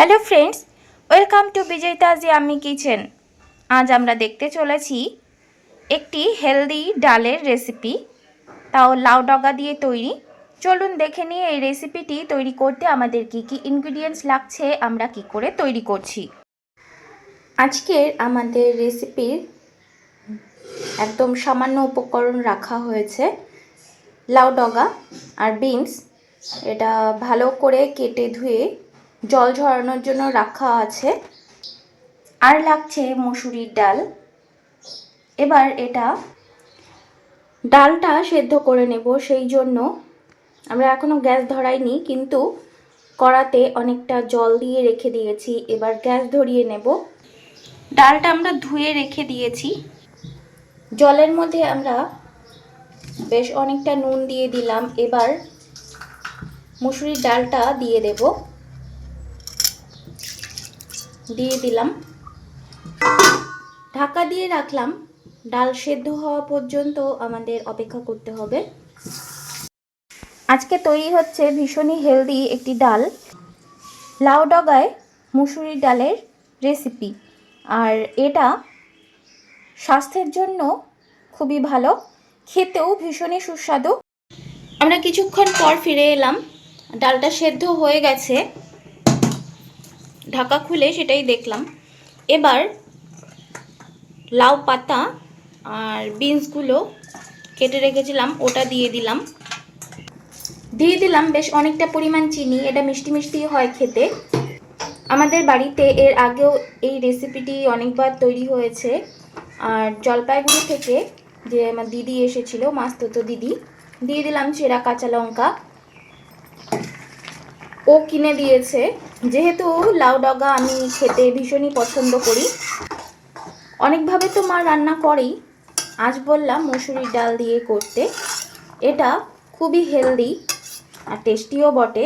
Hello friends welcome to বিজয়তাজি আমি kitchen আজ আমরা দেখতে চলেছি একটি হেলদি ডালের রেসিপি তাও লাউ ডগা দিয়ে তৈরি। চলুন দেখে নিয়ে এই রেসিপিটি তৈরি করতে আমাদের কি কি ইনগ্রিডিয়েন্টস লাগছে, আমরা কি করে তৈরি করছি। আজকের আমাদের রেসিপির একদম সামান্য উপকরণ রাখা হয়েছে লাউ ডগা আর বিনস এটা ভালো করে কেটে ধুয়ে জল ঝরানোর জন্য রাখা আছে। আর লাগছে মসুরির ডাল। এবার এটা ডালটা সেদ্ধ করে নেব সেই জন্য। আমরা এখনও গ্যাস ধরাইনি, কিন্তু কড়াতে অনেকটা জল দিয়ে রেখে দিয়েছি। এবার গ্যাস ধরিয়ে নেব। ডালটা আমরা ধুয়ে রেখে দিয়েছি। জলের মধ্যে আমরা বেশ অনেকটা নুন দিয়ে দিলাম। এবার মুসুরির ডালটা দিয়ে দেব। দিয়ে দিলাম। ঢাকা দিয়ে রাখলাম। ডাল সেদ্ধ হওয়া পর্যন্ত আমাদের অপেক্ষা করতে হবে। আজকে তৈরি হচ্ছে ভীষণই হেলদি একটি ডাল। লাউ ডগায় মুসুরির ডালের রেসিপি। আর এটা স্বাস্থ্যের জন্য খুবই ভালো, খেতেও ভীষণই সুস্বাদু। আমরা কিছুক্ষণ পর ফিরে এলাম। ডালটা সেদ্ধ হয়ে গেছে। ঢাকা খুলে সেটাই দেখলাম। এবার লাউ পাতা আর বিনসগুলো কেটে রেখেছিলাম, ওটা দিয়ে দিলাম। দিয়ে দিলাম বেশ অনেকটা পরিমাণ চিনি, এটা মিষ্টি মিষ্টি হয় খেতে। আমাদের বাড়িতে এর আগেও এই রেসিপিটি অনেকবার তৈরি হয়েছে। আর জলপাইগুড়ি থেকে যে আমার দিদি এসেছিল, মাস্ততো দিদি, দিয়ে দিলাম চেরা কাঁচা লঙ্কা। ও কিনে দিয়েছে। যেহেতু লাউ ডগা আমি খেতে ভীষণই পছন্দ করি। অনেকভাবে তো মা রান্না করেই। আজ বললাম মুসুরির ডাল দিয়ে করতে। এটা খুবই হেলদি আর টেস্টিও বটে।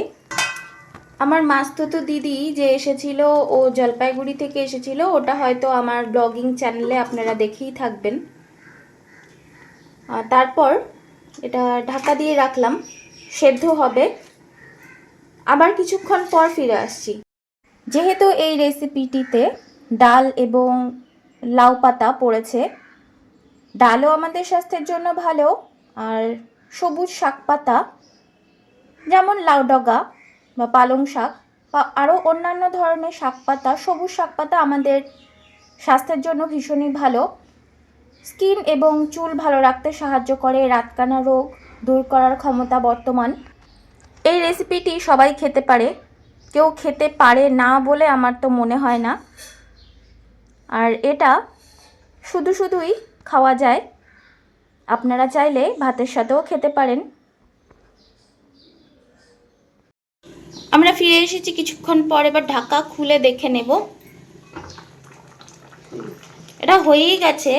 আমার মাস্ততো দিদি যে এসেছিল, ও জলপাইগুড়ি থেকে এসেছিল, ওটা হয়তো আমার ব্লগিং চ্যানেলে আপনারা দেখেই থাকবেন। তারপর এটা ঢাকা দিয়ে রাখলাম। সেদ্ধ হবে। আবার কিছুক্ষণ পর ফিরে আসছি। যেহেতু এই রেসিপিটিতে ডাল এবং লাউ পাতা পড়েছে, ডালও আমাদের স্বাস্থ্যের জন্য ভালো, আর সবুজ শাক পাতা, যেমন লাউ ডগা বা পালং শাক বা আরও অন্যান্য ধরনের শাক পাতা, সবুজ শাক পাতা আমাদের স্বাস্থ্যের জন্য ভীষণই ভালো। স্কিন এবং চুল ভালো রাখতে সাহায্য করে রাতকানা রোগ দূর করার ক্ষমতা বর্তমান। এই রেসিপিটি সবাই খেতে পারে। কেউ খেতে পারে না বলে আমার তো মনে হয় না। আর এটা শুধু শুধুই খাওয়া যায়। আপনারা চাইলে ভাতের সাথেও খেতে পারেন। আমরা ফিরে এসেছি কিছুক্ষণ পর, এবার ঢাকা খুলে দেখে নেব। এটা হয়েই গেছে,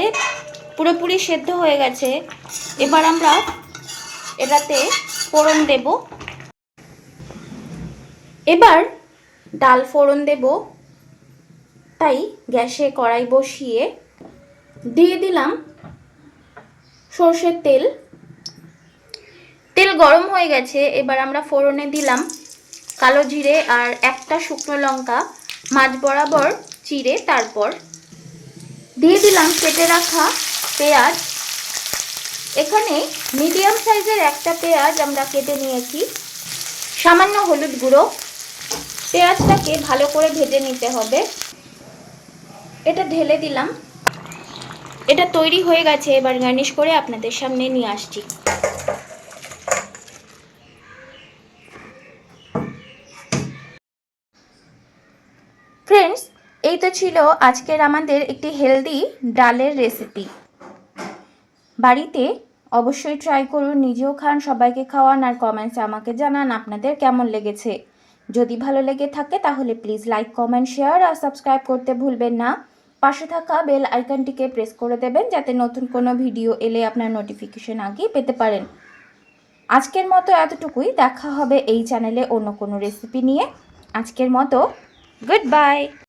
পুরোপুরি সেদ্ধ হয়ে গেছে। এবার আমরা এটাতে ফোড়ন দেব। এবার ডাল ফোড়ন দেব। তাই গ্যাসে কড়াই বসিয়ে দিয়ে দিলাম সর্ষের তেল। তেল গরম হয়ে গেছে, এবার আমরা ফোড়নে দিলাম কালো জিরে আর একটা শুকনো লঙ্কা, মাছ বরাবর চিড়ে তারপর দিয়ে দিলাম কেটে রাখা পেঁয়াজ। এখানে মিডিয়াম সাইজের একটা পেঁয়াজ আমরা কেটে নিয়েছি। সামান্য হলুদ গুঁড়ো। পেঁয়াজটাকে ভালো করে ভেজে নিতে হবে। এটা ঢেলে দিলাম। এটা তৈরি হয়ে গেছে, এবার গার্নিশ করে আপনাদের সামনে নিয়ে আসছি। ফ্রেন্ডস এই তো ছিল আজকের আমাদের একটি হেলদি ডালের রেসিপি বাড়িতে অবশ্যই ট্রাই করুন, নিজেও খান, সবাইকে খাওয়ান, আর কমেন্টসে আমাকে জানান আপনাদের কেমন লেগেছে। যদি ভালো লেগে থাকে তাহলে প্লিজ লাইক কমেন্ট শেয়ার আর সাবস্ক্রাইব করতে ভুলবেন না। পাশে থাকা বেল আইকনটিকে প্রেস করে দেবেন যাতে নতুন কোনো ভিডিও এলে আপনার নোটিফিকেশন আগেই পেতে পারেন। আজকের মতো এতটুকুই। দেখা হবে এই চ্যানেলে অন্য কোনো রেসিপি নিয়ে। আজকের মতো গুড বাই